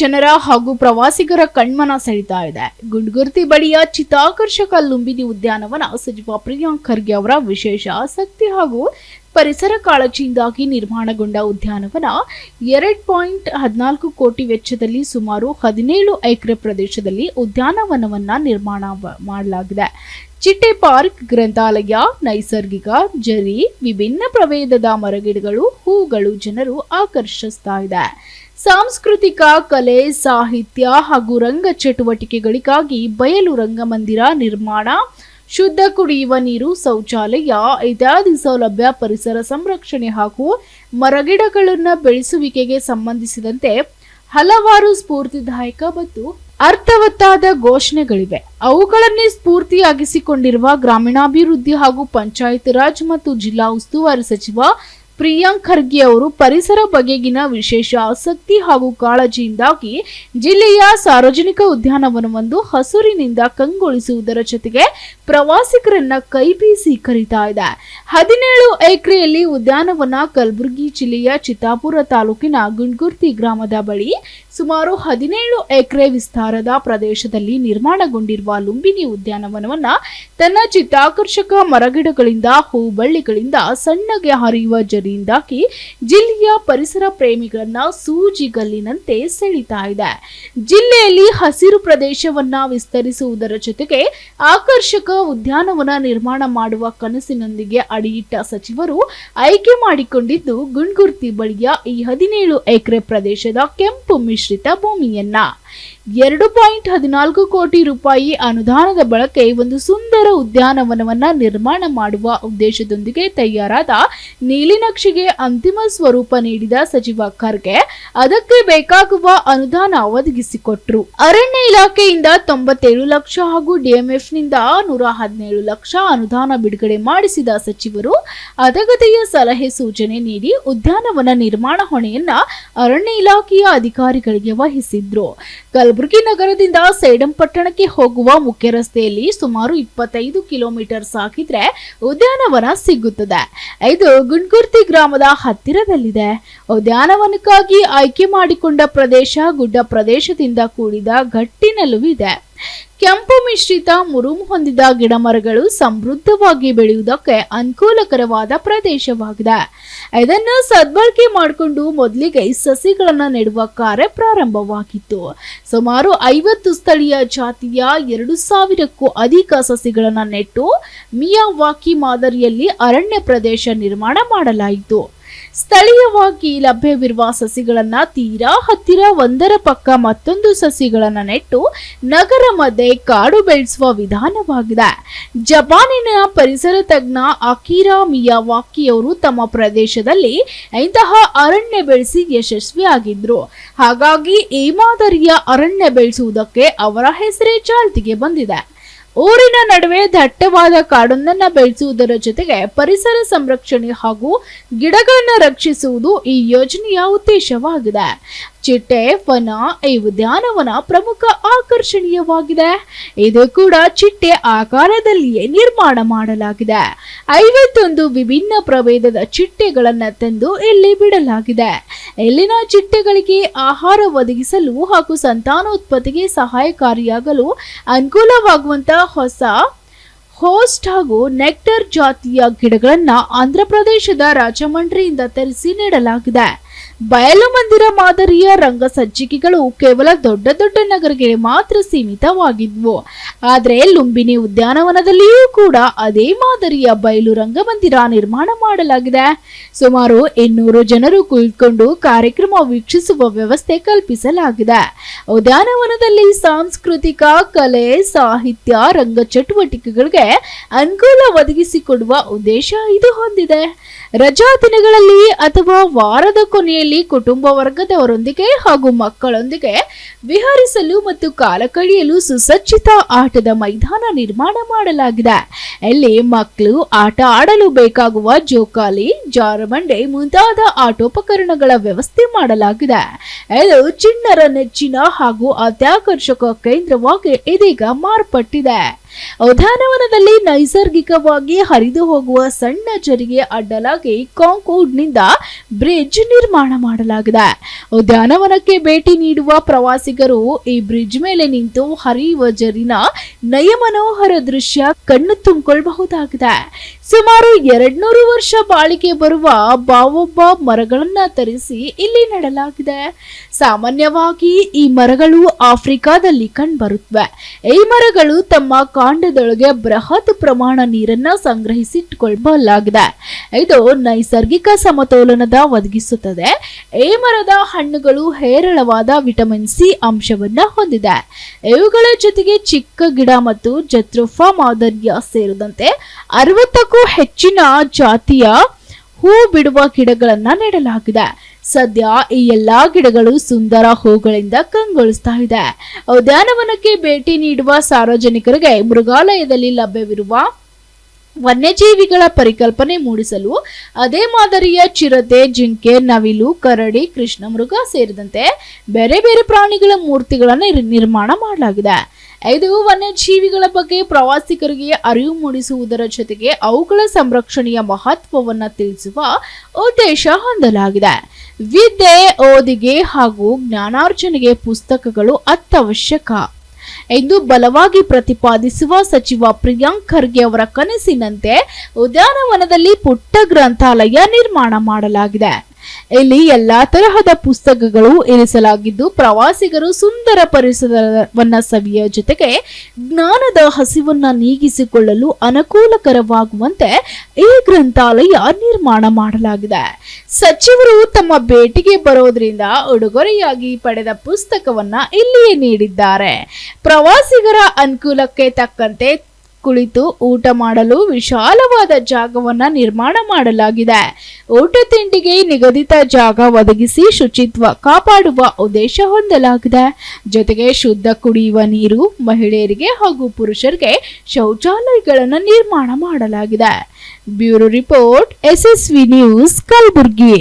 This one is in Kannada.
ಜನರ ಹಾಗೂ ಪ್ರವಾಸಿಗರ ಕಣ್ಮನ ಸೆಳೀತಾ ಇದೆ. ಗುಂಡ್ಗುರ್ತಿ ಬಳಿಯ ಚಿತ್ತಾಕರ್ಷಕ ಲುಂಬಿನಿ ಉದ್ಯಾನವನ ಸಚಿವ ಪ್ರಿಯಾಂಕ್ ಖರ್ಗೆ ಅವರ ವಿಶೇಷ ಆಸಕ್ತಿ ಹಾಗೂ ಪರಿಸರ ಕಾಳಜಿಯಿಂದಾಗಿ ನಿರ್ಮಾಣಗೊಂಡ ಉದ್ಯಾನವನ ಎರಡ್ ಪಾಯಿಂಟ್ ಹದಿನಾಲ್ಕು ಕೋಟಿ ವೆಚ್ಚದಲ್ಲಿ ಸುಮಾರು ಹದಿನೇಳು ಎಕರೆ ಪ್ರದೇಶದಲ್ಲಿ ಉದ್ಯಾನವನವನ್ನ ನಿರ್ಮಾಣ ಮಾಡಲಾಗಿದೆ. ಚಿಟ್ಟೆ ಪಾರ್ಕ್, ಗ್ರಂಥಾಲಯ, ನೈಸರ್ಗಿಕ ಜರಿ, ವಿಭಿನ್ನ ಪ್ರಭೇದದ ಮರಗಿಡಗಳು, ಹೂಗಳು ಜನರು ಆಕರ್ಷಿಸ್ತಾ ಇದೆ. ಸಾಂಸ್ಕೃತಿಕ, ಕಲೆ, ಸಾಹಿತ್ಯ ಹಾಗೂ ರಂಗ ಚಟುವಟಿಕೆಗಳಿಗಾಗಿ ಬಯಲು ರಂಗಮಂದಿರ ನಿರ್ಮಾಣ, ಶುದ್ಧ ಕುಡಿಯುವ ನೀರು ಶೌಚಾಲಯ, ಇತ್ಯಾದಿ ಸೌಲಭ್ಯ ಪರಿಸರ ಸಂರಕ್ಷಣೆ ಹಾಗೂ ಮರಗಿಡಗಳನ್ನು ಬೆಳೆಸುವಿಕೆಗೆ ಸಂಬಂಧಿಸಿದಂತೆ ಹಲವಾರು ಸ್ಫೂರ್ತಿದಾಯಕ ಮತ್ತು ಅರ್ಥವತ್ತಾದ ಘೋಷಣೆಗಳಿವೆ. ಅವುಗಳನ್ನೇ ಸ್ಫೂರ್ತಿಯಾಗಿಸಿಕೊಂಡಿರುವ ಗ್ರಾಮೀಣಾಭಿವೃದ್ಧಿ ಹಾಗೂ ಪಂಚಾಯತ್ ರಾಜ್ ಮತ್ತು ಜಿಲ್ಲಾ ಉಸ್ತುವಾರಿ ಸಚಿವ ಪ್ರಿಯಾಂಕ್ ಖರ್ಗೆ ಅವರು ಪರಿಸರ ಬಗೆಗಿನ ವಿಶೇಷ ಆಸಕ್ತಿ ಹಾಗೂ ಕಾಳಜಿಯಿಂದಾಗಿ ಜಿಲ್ಲೆಯ ಸಾರ್ವಜನಿಕ ಉದ್ಯಾನವನವೊಂದು ಹಸುರಿನಿಂದ ಕಂಗೊಳಿಸುವುದರ ಜೊತೆಗೆ ಪ್ರವಾಸಿಗರನ್ನ ಕೈಬೀಸಿ ಕರೀತಾ ಇದೆ. ಹದಿನೇಳು ಎಕರೆಯಲ್ಲಿ ಉದ್ಯಾನವನ ಕಲಬುರಗಿ ಜಿಲ್ಲೆಯ ಚಿತ್ತಾಪುರ ತಾಲೂಕಿನ ಗುಂಡ್ಗುರ್ತಿ ಗ್ರಾಮದ ಬಳಿ ಸುಮಾರು ಹದಿನೇಳು ಎಕರೆ ವಿಸ್ತಾರದ ಪ್ರದೇಶದಲ್ಲಿ ನಿರ್ಮಾಣಗೊಂಡಿರುವ ಲುಂಬಿನಿ ಉದ್ಯಾನವನವನ್ನು ತನ್ನ ಚಿತ್ತಾಕರ್ಷಕ ಮರಗಿಡಗಳಿಂದ, ಹೂಬಳ್ಳಿಗಳಿಂದ, ಸಣ್ಣಗೆ ಹರಿಯುವ ಜರಿಯಿಂದಾಗಿ ಜಿಲ್ಲೆಯ ಪರಿಸರ ಪ್ರೇಮಿಗಳನ್ನ ಸೂಜಿಗಲ್ಲಿನಂತೆ ಸೆಳೀತಾ ಇದೆ. ಜಿಲ್ಲೆಯಲ್ಲಿ ಹಸಿರು ಪ್ರದೇಶವನ್ನ ವಿಸ್ತರಿಸುವುದರ ಜೊತೆಗೆ ಆಕರ್ಷಕ ಉದ್ಯಾನವನ ನಿರ್ಮಾಣ ಮಾಡುವ ಕನಸಿನೊಂದಿಗೆ ಅಡಿಯಿಟ್ಟ ಸಚಿವರು ಆಯ್ಕೆ ಮಾಡಿಕೊಂಡಿದ್ದು ಗುಂಡ್ಗುರ್ತಿ ಬಳಿಯ ಈ ಹದಿನೇಳು ಎಕರೆ ಪ್ರದೇಶದ ಕೆಂಪು ಮಿಶ್ರಿತ ಭೂಮಿಯನ್ನ ಎರಡು ಪಾಯಿಂಟ್ ಹದಿನಾಲ್ಕು ಕೋಟಿ ರೂಪಾಯಿ ಅನುದಾನದ ಬಳಕೆ ಒಂದು ಸುಂದರ ಉದ್ಯಾನವನವನ್ನ ನಿರ್ಮಾಣ ಮಾಡುವ ಉದ್ದೇಶದೊಂದಿಗೆ ತಯಾರಾದ ನೀಲಿನಕ್ಷೆಗೆ ಅಂತಿಮ ಸ್ವರೂಪ ನೀಡಿದ ಸಚಿವ ಖರ್ಗೆ ಅದಕ್ಕೆ ಬೇಕಾಗುವ ಅನುದಾನ ಒದಗಿಸಿಕೊಟ್ರು. ಅರಣ್ಯ ಇಲಾಖೆಯಿಂದ ತೊಂಬತ್ತೇಳು ಲಕ್ಷ ಹಾಗೂ ಡಿಎಂಎಫ್ನಿಂದ ನೂರ ಹದಿನೇಳು ಲಕ್ಷ ಅನುದಾನ ಬಿಡುಗಡೆ ಮಾಡಿಸಿದ ಸಚಿವರು ಅಧಗತೆಯ ಸಲಹೆ ಸೂಚನೆ ನೀಡಿ ಉದ್ಯಾನವನ ನಿರ್ಮಾಣ ಹೊಣೆಯನ್ನ ಅರಣ್ಯ ಇಲಾಖೆಯ ಅಧಿಕಾರಿಗಳಿಗೆ ವಹಿಸಿದ್ರು. ಕಲಬುರಗಿ ನಗರದಿಂದ ಸೇಡಂ ಪಟ್ಟಣಕ್ಕೆ ಹೋಗುವ ಮುಖ್ಯ ರಸ್ತೆಯಲ್ಲಿ ಸುಮಾರು ಇಪ್ಪತ್ತೈದು ಕಿಲೋಮೀಟರ್ ಸಾಕಿದ್ರೆ ಉದ್ಯಾನವನ ಸಿಗುತ್ತದೆ. ಇದು ಗುಂಡ್ಗುರ್ತಿ ಗ್ರಾಮದ ಹತ್ತಿರದಲ್ಲಿದೆ. ಉದ್ಯಾನವನಕ್ಕಾಗಿ ಆಯ್ಕೆ ಮಾಡಿಕೊಂಡ ಪ್ರದೇಶ ಗುಡ್ಡ ಪ್ರದೇಶದಿಂದ ಕೂಡಿದ ಗಟ್ಟಿನಲ್ಲೂ ಇದೆ ಕೆಂಪು ಮಿಶ್ರಿತ ಮುರುಮು ಹೊಂದಿದ ಗಿಡಮರಗಳು ಸಮೃದ್ಧವಾಗಿ ಬೆಳೆಯುವುದಕ್ಕೆ ಅನುಕೂಲಕರವಾದ ಪ್ರದೇಶವಾಗಿದೆ. ಇದನ್ನು ಸದ್ಬಳಕೆ ಮಾಡಿಕೊಂಡು ಮೊದಲಿಗೆ ಸಸಿಗಳನ್ನು ನೆಡುವ ಕಾರ್ಯ ಪ್ರಾರಂಭವಾಗಿತ್ತು. ಸುಮಾರು ಐವತ್ತು ಸ್ಥಳೀಯ ಜಾತಿಯ ಎರಡು ಸಾವಿರಕ್ಕೂ ಅಧಿಕ ಸಸಿಗಳನ್ನು ನೆಟ್ಟು ಮಿಯಾವಾಕಿ ಮಾದರಿಯಲ್ಲಿ ಅರಣ್ಯ ಪ್ರದೇಶ ನಿರ್ಮಾಣ ಮಾಡಲಾಯಿತು. ಸ್ಥಳೀಯವಾಗಿ ಲಭ್ಯವಿರುವ ಸಸಿಗಳನ್ನ ತೀರಾ ಹತ್ತಿರ ಒಂದರ ಪಕ್ಕ ಮತ್ತೊಂದು ಸಸಿಗಳನ್ನ ನೆಟ್ಟು ನಗರ ಮಧ್ಯೆ ಕಾಡು ಬೆಳೆಸುವ ವಿಧಾನವಾಗಿದೆ. ಜಪಾನಿನ ಪರಿಸರ ತಜ್ಞ ಅಕಿರಾ ಮಿಯಾವಾಕಿಯವರು ತಮ್ಮ ಪ್ರದೇಶದಲ್ಲಿ ಇಂತಹ ಅರಣ್ಯ ಬೆಳೆಸಿ ಯಶಸ್ವಿಯಾಗಿದ್ರು. ಹಾಗಾಗಿ ಈ ಮಾದರಿಯ ಅರಣ್ಯ ಬೆಳೆಸುವುದಕ್ಕೆ ಅವರ ಹೆಸರೇ ಚಾಲ್ತಿಗೆ ಬಂದಿದೆ. ಊರಿನ ನಡುವೆ ದಟ್ಟವಾದ ಕಾಡೊಂದನ್ನ ಬೆಳೆಸುವುದರ ಜೊತೆಗೆ ಪರಿಸರ ಸಂರಕ್ಷಣೆ ಹಾಗೂ ಗಿಡಗಳನ್ನ ರಕ್ಷಿಸುವುದು ಈ ಯೋಜನೆಯ ಉದ್ದೇಶವಾಗಿದೆ. ಚಿಟ್ಟೆ, ವನ, ಈ ಉದ್ಯಾನವನ ಪ್ರಮುಖ ಆಕರ್ಷಣೀಯವಾಗಿದೆ. ಇದು ಕೂಡ ಚಿಟ್ಟೆ ಆಕಾರದಲ್ಲಿಯೇ ನಿರ್ಮಾಣ ಮಾಡಲಾಗಿದೆ. ಐವತ್ತೊಂದು ವಿಭಿನ್ನ ಪ್ರಭೇದದ ಚಿಟ್ಟೆಗಳನ್ನ ತಂದು ಇಲ್ಲಿ ಬಿಡಲಾಗಿದೆ. ಇಲ್ಲಿನ ಚಿಟ್ಟೆಗಳಿಗೆ ಆಹಾರ ಒದಗಿಸಲು ಹಾಗೂ ಸಂತಾನೋತ್ಪತ್ತಿಗೆ ಸಹಾಯಕಾರಿಯಾಗಲು ಅನುಕೂಲವಾಗುವಂತ ಹೊಸ ಹೋಸ್ಟ್ ಹಾಗೂ ನೆಕ್ಟರ್ ಜಾತಿಯ ಗಿಡಗಳನ್ನ ಆಂಧ್ರಪ್ರದೇಶದ ರಾಜಮಂಡ್ರಿಯಿಂದ ತರಿಸಿ ನೀಡಲಾಗಿದೆ. ಬಯಲು ಮಂದಿರ ಮಾದರಿಯ ರಂಗ ಸಜ್ಜಿಕೆಗಳು ಕೇವಲ ದೊಡ್ಡ ದೊಡ್ಡ ನಗರಗಳಿಗೆ ಮಾತ್ರ ಸೀಮಿತವಾಗಿದ್ವು. ಆದರೆ ಲುಂಬಿನಿ ಉದ್ಯಾನವನದಲ್ಲಿಯೂ ಕೂಡ ಅದೇ ಮಾದರಿಯ ಬಯಲು ರಂಗಮಂದಿರ ನಿರ್ಮಾಣ ಮಾಡಲಾಗಿದೆ. ಸುಮಾರು ಇನ್ನೂರು ಜನರು ಕುಳಿತುಕೊಂಡು ಕಾರ್ಯಕ್ರಮ ವೀಕ್ಷಿಸುವ ವ್ಯವಸ್ಥೆ ಕಲ್ಪಿಸಲಾಗಿದೆ. ಉದ್ಯಾನವನದಲ್ಲಿ ಸಾಂಸ್ಕೃತಿಕ, ಕಲೆ, ಸಾಹಿತ್ಯ, ರಂಗ ಚಟುವಟಿಕೆಗಳಿಗೆ ಅನುಕೂಲ ಒದಗಿಸಿಕೊಡುವ ಉದ್ದೇಶ ಇದು ಹೊಂದಿದೆ. ರಜಾ ದಿನಗಳಲ್ಲಿ ಅಥವಾ ವಾರದ ಕೊನೆಯಲ್ಲಿ ಕುಟುಂಬ ವರ್ಗದವರೊಂದಿಗೆ ಹಾಗೂ ಮಕ್ಕಳೊಂದಿಗೆ ವಿಹರಿಸಲು ಮತ್ತು ಕಾಲ ಕಳೆಯಲು ಸುಸಜ್ಜಿತ ಆಟದ ಮೈದಾನ ನಿರ್ಮಾಣ ಮಾಡಲಾಗಿದೆ. ಇಲ್ಲಿ ಮಕ್ಕಳು ಆಟ ಆಡಲು ಬೇಕಾಗುವ ಜೋಕಾಲಿ, ಜಾರಬಂಡೆ ಮುಂತಾದ ಆಟೋಪಕರಣಗಳ ವ್ಯವಸ್ಥೆ ಮಾಡಲಾಗಿದೆ. ಇದು ಚಿಣ್ಣರ ನೆಚ್ಚಿನ ಹಾಗೂ ಅತ್ಯಾಕರ್ಷಕ ಕೇಂದ್ರವಾಗಿ ಇದೀಗ ಮಾರ್ಪಟ್ಟಿದೆ. ಉದ್ಯಾನವನದಲ್ಲಿ ನೈಸರ್ಗಿಕವಾಗಿ ಹರಿದು ಹೋಗುವ ಸಣ್ಣ ಜರಿಗೆ ಅಡ್ಡಲಾಗಿ ಕಾಂಕ್ರೀಟ್ನಿಂದ ಬ್ರಿಡ್ಜ್ ನಿರ್ಮಾಣ ಮಾಡಲಾಗಿದೆ. ಉದ್ಯಾನವನಕ್ಕೆ ಭೇಟಿ ನೀಡುವ ಪ್ರವಾಸಿಗರು ಈ ಬ್ರಿಡ್ಜ್ ಮೇಲೆ ನಿಂತು ಹರಿಯುವ ಜರಿನ ನಯಮನೋಹರ ದೃಶ್ಯ ಕಣ್ಣು ತುಂಬಿಕೊಳ್ಳಬಹುದಾಗಿದೆ. ಸುಮಾರು ಎರಡ್ನೂರು ವರ್ಷ ಬಾಳಿಕೆ ಬರುವ ಬಾವೊಬ್ಬ ಮರಗಳನ್ನ ತರಿಸಿ ಇಲ್ಲಿ ನೆಡಲಾಗಿದೆ. ಸಾಮಾನ್ಯವಾಗಿ ಈ ಮರಗಳು ಆಫ್ರಿಕಾದಲ್ಲಿ ಕಂಡುಬರುತ್ತವೆ ಈ ಮರಗಳು ತಮ್ಮ ಕಾಂಡದೊಳಗೆ ಬೃಹತ್ ಪ್ರಮಾಣ ನೀರನ್ನ ಸಂಗ್ರಹಿಸಿಟ್ಟುಕೊಳ್ಳಲಾಗಿದೆ ಇದು ನೈಸರ್ಗಿಕ ಸಮತೋಲನದ ಒದಗಿಸುತ್ತದೆ. ಈ ಮರದ ಹಣ್ಣುಗಳು ಹೇರಳವಾದ ವಿಟಮಿನ್ ಸಿ ಅಂಶವನ್ನ ಹೊಂದಿದೆ. ಇವುಗಳ ಜೊತೆಗೆ ಚಿಕ್ಕ ಗಿಡ ಮತ್ತು ಜತ್ರುಫಾ ಮಾದರಿಯ ಸೇರಿದಂತೆ ಅರವತ್ತಕ್ಕೂ ಹೆಚ್ಚಿನ ಜಾತಿಯ ಹೂ ಬಿಡುವ ಗಿಡಗಳನ್ನ ನೆಡಲಾಗಿದೆ. ಸದ್ಯ ಈ ಎಲ್ಲಾ ಗಿಡಗಳು ಸುಂದರ ಹೂಗಳಿಂದ ಕಂಗೊಳಿಸ್ತಾ ಇದೆ. ಉದ್ಯಾನವನಕ್ಕೆ ಭೇಟಿ ನೀಡುವ ಸಾರ್ವಜನಿಕರಿಗೆ ಮೃಗಾಲಯದಲ್ಲಿ ಲಭ್ಯವಿರುವ ವನ್ಯಜೀವಿಗಳ ಪರಿಕಲ್ಪನೆ ಮೂಡಿಸಲು ಅದೇ ಮಾದರಿಯ ಚಿರತೆ, ಜಿಂಕೆ, ನವಿಲು, ಕರಡಿ ಕೃಷ್ಣಮೃಗ ಸೇರಿದಂತೆ ಬೇರೆ ಬೇರೆ ಪ್ರಾಣಿಗಳ ಮೂರ್ತಿಗಳನ್ನು ನಿರ್- ನಿರ್ಮಾಣ ಮಾಡಲಾಗಿದೆ. ಇದು ವನ್ಯಜೀವಿಗಳ ಬಗ್ಗೆ ಪ್ರವಾಸಿಗರಿಗೆ ಅರಿವು ಮೂಡಿಸುವುದರ ಜೊತೆಗೆ ಅವುಗಳ ಸಂರಕ್ಷಣೆಯ ಮಹತ್ವವನ್ನು ತಿಳಿಸುವ ಉದ್ದೇಶ ಹೊಂದಲಾಗಿದೆ. ವಿದ್ಯೆ, ಓದಿಗೆ ಹಾಗೂ ಜ್ಞಾನಾರ್ಜನೆಗೆ ಪುಸ್ತಕಗಳು ಅತ್ಯವಶ್ಯಕ. ಎಂದು ಬಲವಾಗಿ ಪ್ರತಿಪಾದಿಸುವ ಸಚಿವ ಪ್ರಿಯಾಂಕ್ ಖರ್ಗೆ ಅವರ ಕನಸಿನಂತೆ ಉದ್ಯಾನವನದಲ್ಲಿ ಪುಟ್ಟ ಗ್ರಂಥಾಲಯ ನಿರ್ಮಾಣ ಮಾಡಲಾಗಿದೆ. ಇಲ್ಲಿ ಎಲ್ಲಾ ತರಹದ ಪುಸ್ತಕಗಳು ಇರಿಸಲಾಗಿದ್ದು, ಪ್ರವಾಸಿಗರು ಸುಂದರ ಪರಿಸರವನ್ನ ಸವಿಯ ಜೊತೆಗೆ ಜ್ಞಾನದ ಹಸಿವನ್ನ ನೀಗಿಸಿಕೊಳ್ಳಲು ಅನುಕೂಲಕರವಾಗುವಂತೆ ಈ ಗ್ರಂಥಾಲಯ ನಿರ್ಮಾಣ ಮಾಡಲಾಗಿದೆ. ಸಚಿವರು ತಮ್ಮ ಭೇಟಿಗೆ ಬರೋದ್ರಿಂದ ಉಡುಗೊರೆಯಾಗಿ ಪಡೆದ ಪುಸ್ತಕವನ್ನ ಇಲ್ಲಿಯೇ ನೀಡಿದ್ದಾರೆ. ಪ್ರವಾಸಿಗರ ಅನುಕೂಲಕ್ಕೆ ತಕ್ಕಂತೆ ಕುಳಿತು ಊಟ ಮಾಡಲು ವಿಶಾಲವಾದ ಜಾಗವನ್ನ ನಿರ್ಮಾಣ ಮಾಡಲಾಗಿದೆ. ಊಟ ತಿಂಡಿಗೆ ನಿಗದಿತ ಜಾಗ ಒದಗಿಸಿ ಶುಚಿತ್ವ ಕಾಪಾಡುವ ಉದ್ದೇಶ ಹೊಂದಲಾಗಿದೆ. ಜೊತೆಗೆ ಶುದ್ಧ ಕುಡಿಯುವ ನೀರು ಮಹಿಳೆಯರಿಗೆ ಹಾಗೂ ಪುರುಷರಿಗೆ ಶೌಚಾಲಯಗಳನ್ನು ನಿರ್ಮಾಣ ಮಾಡಲಾಗಿದೆ. Bureau report, SSV news, Kalaburagi.